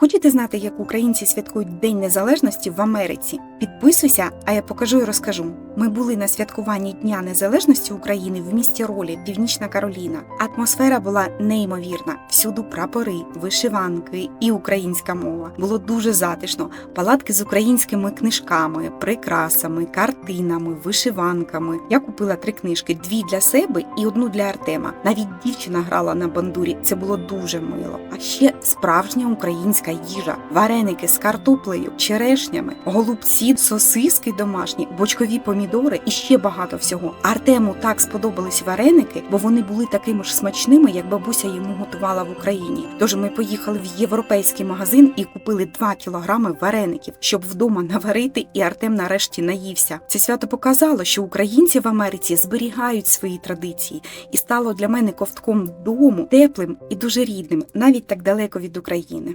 Хочете знати, як українці святкують День Незалежності в Америці? Підписуйся, а я покажу і розкажу. Ми були на святкуванні Дня Незалежності України в місті Ролі, Північна Кароліна. Атмосфера була неймовірна. Всюду прапори, вишиванки і українська мова. Було дуже затишно. Палатки з українськими книжками, прикрасами, картинами, вишиванками. Я купила три книжки: дві для себе і одну для Артема. Навіть дівчина грала на бандурі. Це було дуже мило. А ще справжня українська їжа, вареники з картоплею, черешнями, голубці, сосиски домашні, бочкові помідори і ще багато всього. Артему так сподобались вареники, бо вони були такими ж смачними, як бабуся йому готувала в Україні. Тож ми поїхали в європейський магазин і купили 2 кілограми вареників, щоб вдома наварити, і Артем нарешті наївся. Це свято показало, що українці в Америці зберігають свої традиції, і стало для мене ковтком дому теплим і дуже рідним, навіть так далеко від України.